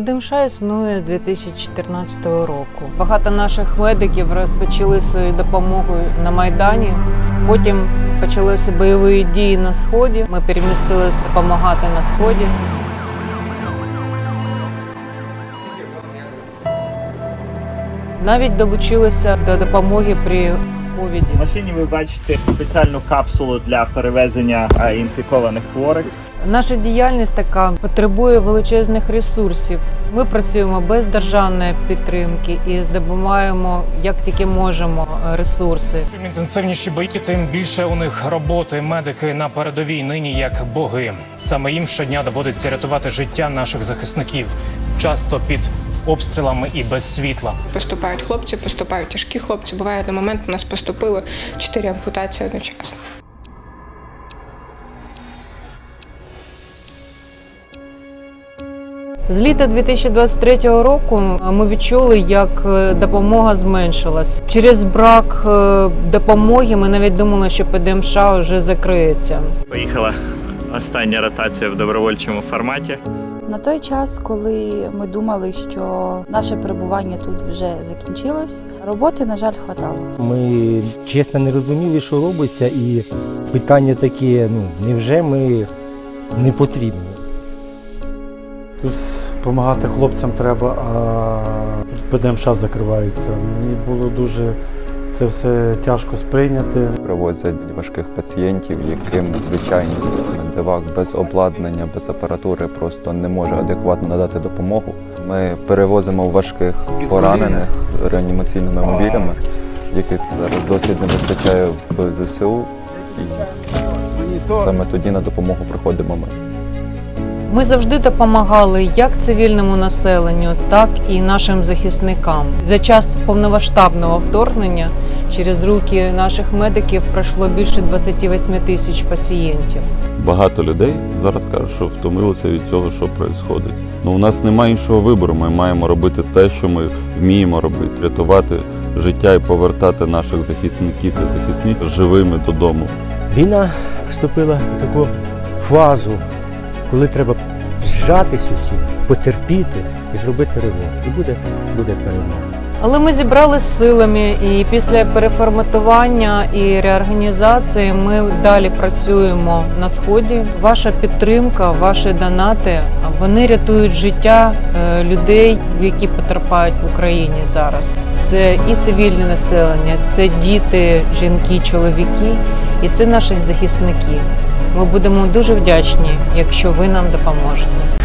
ПДМШ існує з 2014 року. Багато наших медиків розпочали свою допомогу на Майдані. Потім почалися бойові дії на сході. Ми перемістилися допомагати на сході. Навіть долучилися до допомоги при ковіді. В машині ви бачите спеціальну капсулу для перевезення е, інфікованих хворих. Наша діяльність така потребує величезних ресурсів. Ми працюємо без державної підтримки і здобуваємо як тільки можемо ресурси. Чим інтенсивніші бої, тим більше у них роботи. Медики на передовій нині як боги. Саме їм щодня доводиться рятувати життя наших захисників, часто під обстрілами і без світла. Поступають хлопці, поступають тяжкі хлопці. Буває на момент у нас поступило чотири ампутації одночасно. З літа 2023 року ми відчули, як е, допомога зменшилась. Через брак е, допомоги ми навіть думали, що ПДМШ вже закриється. Поїхала остання ротація в добровольчому форматі. На той час, коли ми думали, що наше перебування тут вже закінчилось, роботи, на жаль, хватало. Ми чесно не розуміли, що робиться, і питання таке: ну невже ми не потрібні? Тут допомагати хлопцям треба, а тут ПДМШ закривається. Мені було дуже це все тяжко сприйняти. Привозять важких пацієнтів, яким звичайний медивак без обладнання, без апаратури просто не може адекватно надати допомогу. Ми перевозимо важких поранених реанімаційними мобілями, яких зараз досить не вистачає в ЗСУ. І саме тоді на допомогу приходимо ми. Ми завжди допомагали як цивільному населенню, так і нашим захисникам. За час повномасштабного вторгнення через руки наших медиків пройшло більше 28 тисяч пацієнтів. Багато людей зараз кажуть, що втомилися від цього, що відбувається. Ну, у нас немає іншого вибору. Ми маємо робити те, що ми вміємо робити, рятувати життя і повертати наших захисників і захисниць живими додому. Війна вступила в таку фазу, коли треба зжатися всі, потерпіти і зробити ремонт. І буде, буде перемога. Але ми зібрали силами, і після переформатування і реорганізації ми далі працюємо на сході. Ваша підтримка, ваші донати вони рятують життя е, людей, які потерпають в Україні зараз. Це і цивільне населення, це діти, жінки, чоловіки, і це наші захисники. Ми будемо дуже вдячні, якщо ви нам допоможете.